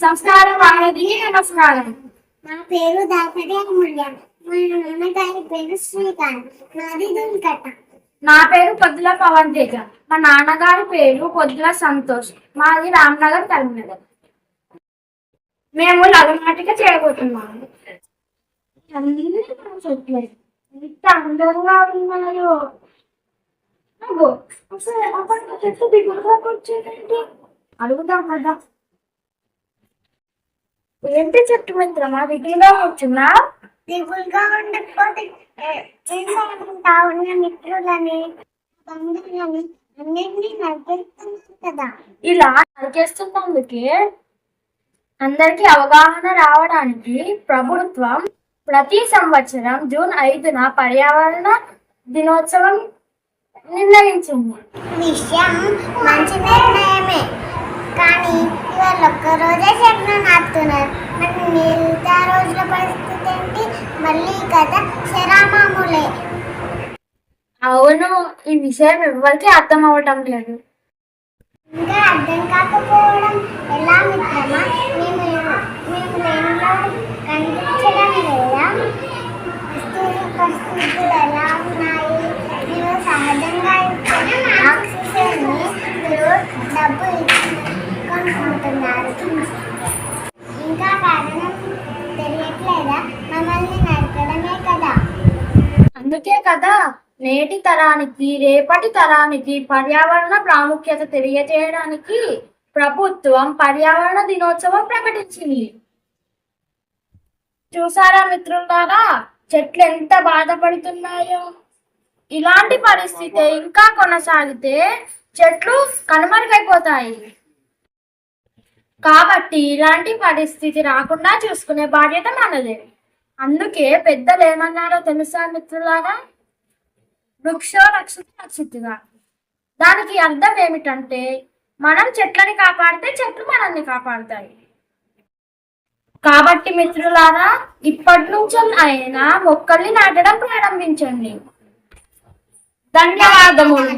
సంస్కారం అనేది నమస్కారం. నా పేరు దాపటి అమూల్య. మా నాన్నగారి పేరు శ్రీకాంత్. నాది దుల్కట నా పేరు పొద్దుల పవన్ తేజ. మా నాన్నగారి పేరు పొద్దుల సంతోష్. మాది రామ్నగర్ కరీంనగర్. మేము లగనాటిక చేయబోతున్నాము. ఎంత అందంగా ఉన్నాయో. అడుగుదాం కదా ఏంటి చెట్టు మిత్రమా దిగులుగా వచ్చిందా దిగులుగా ఉండకపోతే ఉన్న మిత్రులని బంధువులని అన్నింటినీ నడిపిస్తుంది కదా. ఇలా నరికేస్తున్నందుకే అందరికీ అవగాహన రావడానికి ప్రభుత్వం ప్రతి సంవత్సరం జూన్ ఐదున పర్యావరణ దినోత్సవం నిర్ణయించింది. విషయం మంచి నిర్ణయమే. కానీ ఇవాళ ఒక్క రోజే చెట్లు నాటుతున్నారు. మరి మిగతా రోజుల పరిస్థితి ఏంటి? మళ్ళీ కదా శరామామూలే. అవును ఈ విషయం ఎవరికి అర్థం అవ్వటం లేదు. ఇంకా అర్థం కాకపోవడం ఎలా మిత్రమా మేము మేము అందుకే కదా నేటి తరానికి రేపటి తరానికి పర్యావరణ ప్రాముఖ్యత తెలియజేయడానికి ప్రభుత్వం పర్యావరణ దినోత్సవం ప్రకటించింది. చూసారా మిత్రులారా చెట్లు ఎంత బాధపడుతున్నాయో? ఇలాంటి పరిస్థితి ఇంకా కొనసాగితే చెట్లు కనుమరుగైపోతాయి. కాబట్టి ఇలాంటి పరిస్థితి రాకుండా చూసుకునే బాధ్యత మనదే. అందుకే పెద్దలు ఏమన్నారో తెలుసా మిత్రులారా? వృక్షో రక్షిత రక్షితుగా. దానికి అర్థం ఏమిటంటే మనం చెట్లని కాపాడితే చెట్లు మనల్ని కాపాడుతాయి. కాబట్టి మిత్రులారా ఇప్పటి నుంచి అయినా మొక్కల్ని నాటడం ప్రారంభించండి. ధన్యవాదములు.